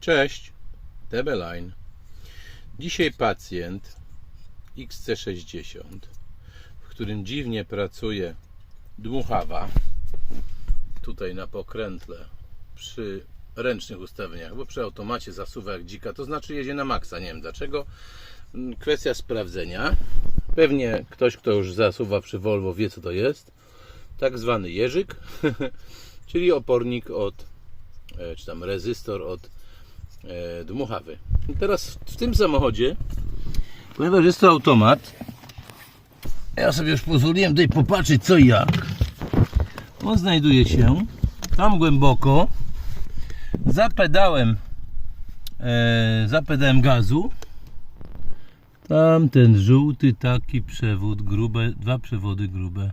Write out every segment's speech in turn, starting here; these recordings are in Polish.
Cześć, TB Line. Dzisiaj pacjent XC60, w którym dziwnie pracuje dmuchawa, tutaj na pokrętle przy ręcznych ustawieniach, bo przy automacie zasuwa jak dzika, to znaczy jedzie na maksa, nie wiem dlaczego. Mm, Kwestia sprawdzenia. Pewnie ktoś, kto już zasuwa przy Volvo wie co to jest. Tak zwany jeżyk, czyli opornik od, e, czy tam rezystor od dmuchawy. I teraz w tym samochodzie, ponieważ jest to automat, ja sobie już pozwoliłem tutaj popatrzeć co i jak. On znajduje się tam głęboko za pedałem e, za pedałem gazu tam ten żółty taki przewód grube, dwa przewody grube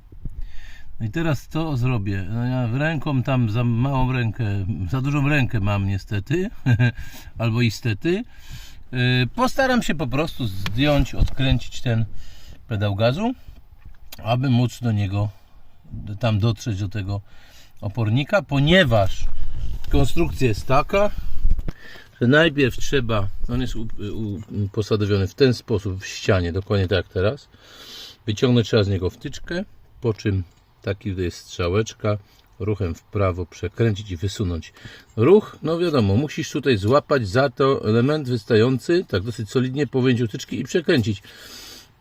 i teraz co zrobię? No ja ręką tam za małą rękę, za dużą rękę mam niestety, albo istety. Yy, Postaram się po prostu zdjąć, odkręcić ten pedał gazu, aby móc do niego tam dotrzeć do tego opornika, ponieważ konstrukcja jest taka, że najpierw trzeba, on jest posadowiony w ten sposób w ścianie, dokładnie tak jak teraz. Wyciągnąć trzeba z niego wtyczkę, po czym taki jest strzałeczka, ruchem w prawo przekręcić i wysunąć. Ruch, no wiadomo, musisz tutaj złapać za to element wystający, tak dosyć solidnie powięzić wtyczki i przekręcić.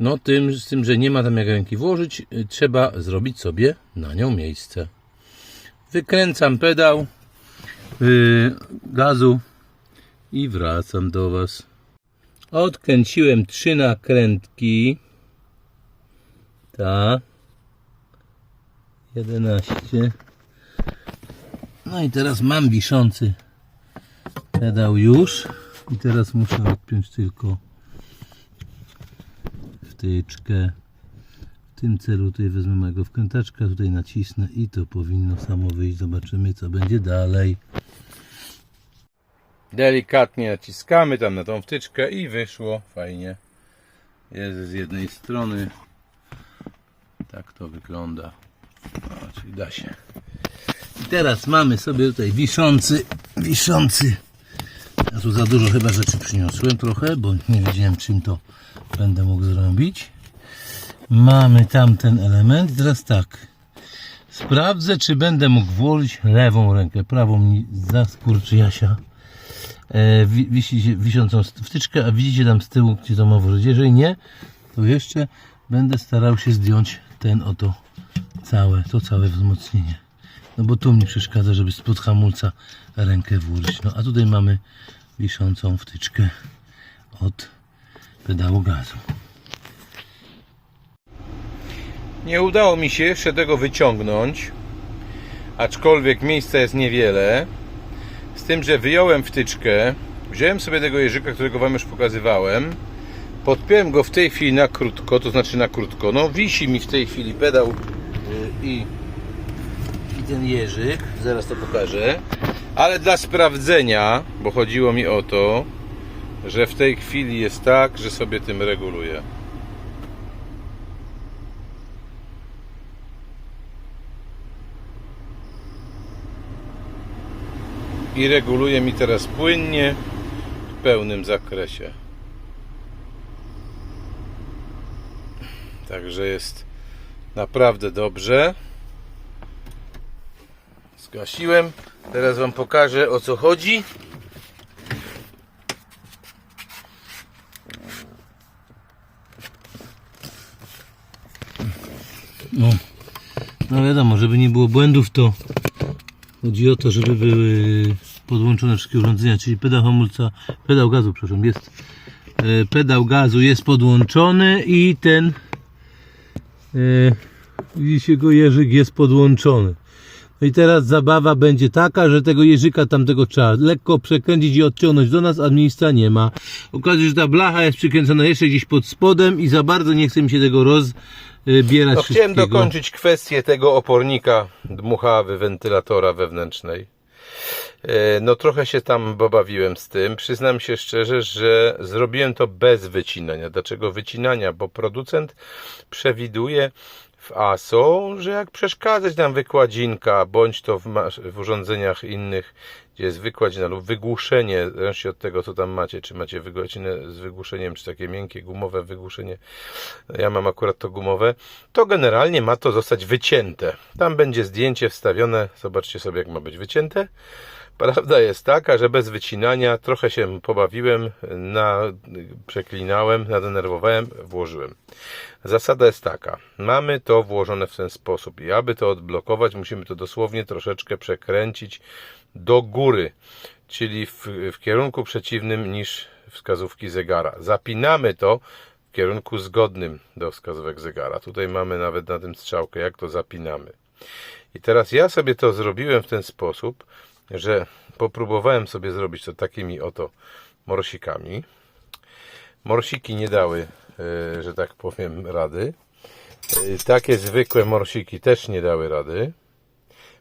No tym, z tym, że nie ma tam jak ręki włożyć, y, trzeba zrobić sobie na nią miejsce. Wykręcam pedał yy, gazu i wracam do Was. Odkręciłem trzy nakrętki. Ta. 11. No i teraz mam wiszący pedał już. I teraz muszę odpiąć tylko wtyczkę. W tym celu tutaj wezmę mojego wkrętaczka, tutaj nacisnę i to powinno samo wyjść. Zobaczymy co będzie dalej. Delikatnie naciskamy tam na tą wtyczkę i wyszło fajnie. Jest z jednej strony. Tak to wygląda. O, czyli da się. I teraz mamy sobie tutaj wiszący, wiszący. Ja tu za dużo chyba rzeczy przyniosłem trochę, bo nie wiedziałem czym to będę mógł zrobić. Mamy tamten element. I teraz tak. Sprawdzę, czy będę mógł włożyć lewą rękę. Prawą mi zaskurczy Jasia. E, wi- wisi, wiszącą wtyczkę, a widzicie tam z tyłu, gdzie to ma włożyć. Jeżeli nie, to jeszcze będę starał się zdjąć ten oto całe, to całe wzmocnienie. No bo tu mi przeszkadza, żeby spod hamulca rękę włożyć. No a tutaj mamy wiszącą wtyczkę od pedału gazu. Nie udało mi się jeszcze tego wyciągnąć, aczkolwiek miejsca jest niewiele. Z tym, że wyjąłem wtyczkę, wziąłem sobie tego jeżyka, którego Wam już pokazywałem, podpiąłem go w tej chwili na krótko, to znaczy na krótko, no wisi mi w tej chwili pedał i, i ten jeżyk, zaraz to pokażę, ale dla sprawdzenia, bo chodziło mi o to, że w tej chwili jest tak, że sobie tym reguluję. i reguluje mi teraz płynnie w pełnym zakresie. Także jest naprawdę dobrze. Zgasiłem. Teraz Wam pokażę o co chodzi. No, no wiadomo, żeby nie było błędów, to Chodzi o to, żeby były podłączone wszystkie urządzenia, czyli pedał hamulca, pedał gazu, przepraszam, jest e, pedał gazu jest podłączony i ten widzicie go jeżyk jest podłączony. No i teraz zabawa będzie taka, że tego jeżyka tamtego trzeba lekko przekręcić i odciągnąć do nas, a miejsca nie ma. Okazuje się, że ta blacha jest przykręcona jeszcze gdzieś pod spodem i za bardzo nie chce mi się tego rozbierać No, chciałem dokończyć kwestię tego opornika dmuchawy wentylatora wewnętrznej. E, No trochę się tam pobawiłem z tym. Przyznam się szczerze, że zrobiłem to bez wycinania. Dlaczego wycinania? Bo producent przewiduje w ASO, że jak przeszkadzać nam wykładzinka, bądź to w, urządzeniach innych gdzie jest wykładzina lub wygłuszenie, zależności od tego, co tam macie, czy macie wygładzinę z wygłuszeniem, czy takie miękkie, gumowe wygłuszenie, ja mam akurat to gumowe, to generalnie ma to zostać wycięte. Tam będzie zdjęcie wstawione, zobaczcie sobie, jak ma być wycięte. Prawda jest taka, że bez wycinania trochę się pobawiłem, na, przeklinałem, nadenerwowałem, włożyłem. Zasada jest taka. Mamy to włożone w ten sposób i aby to odblokować, musimy to dosłownie troszeczkę przekręcić do góry, czyli w, w kierunku przeciwnym niż wskazówki zegara. Zapinamy to w kierunku zgodnym do wskazówek zegara. Tutaj mamy nawet na tym strzałkę, jak to zapinamy. I teraz ja sobie to zrobiłem w ten sposób, że popróbowałem sobie zrobić to takimi oto morsikami. Morsiki nie dały, e, że tak powiem, rady. E, Takie zwykłe morsiki też nie dały rady,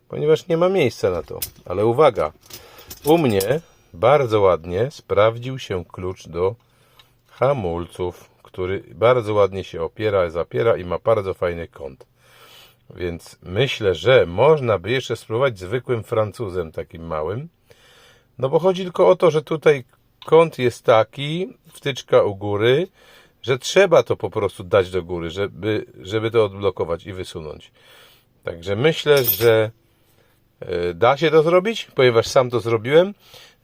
ponieważ nie ma miejsca na to. Ale uwaga, u mnie bardzo ładnie sprawdził się klucz do hamulców, który bardzo ładnie się opiera, zapiera i ma bardzo fajny kąt. Więc myślę, że można by jeszcze spróbować zwykłym Francuzem, takim małym. No bo chodzi tylko o to, że tutaj kąt jest taki, wtyczka u góry, że trzeba to po prostu dać do góry, żeby, żeby to odblokować i wysunąć. Także myślę, że e, da się to zrobić, ponieważ sam to zrobiłem.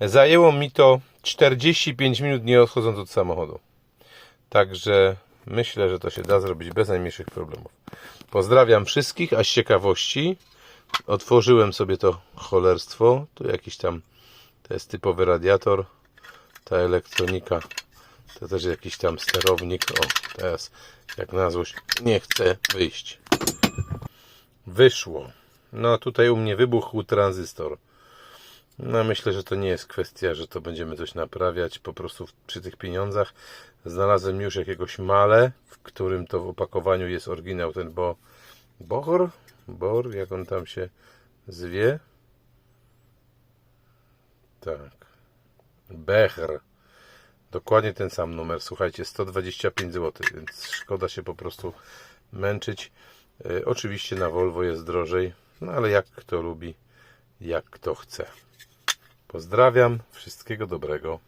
Zajęło mi to 45 minut nie odchodząc od samochodu. Także myślę, że to się da zrobić bez najmniejszych problemów. Pozdrawiam wszystkich, a z ciekawości otworzyłem sobie to cholerstwo. Tu jakiś tam, to jest typowy radiator, ta elektronika, to też jakiś tam sterownik. O, teraz jak na złość nie chce wyjść. Wyszło. No tutaj u mnie wybuchł tranzystor. No myślę, że to nie jest kwestia, że to będziemy coś naprawiać. Po prostu przy tych pieniądzach znalazłem już jakiegoś male, w którym to w opakowaniu jest oryginał ten bo Bohor, Bor, jak on tam się zwie. Tak. Becher. Dokładnie ten sam numer. Słuchajcie, 125 zł, więc szkoda się po prostu męczyć. E, oczywiście na Volvo jest drożej, no ale jak kto lubi, jak kto chce. Pozdrawiam, wszystkiego dobrego.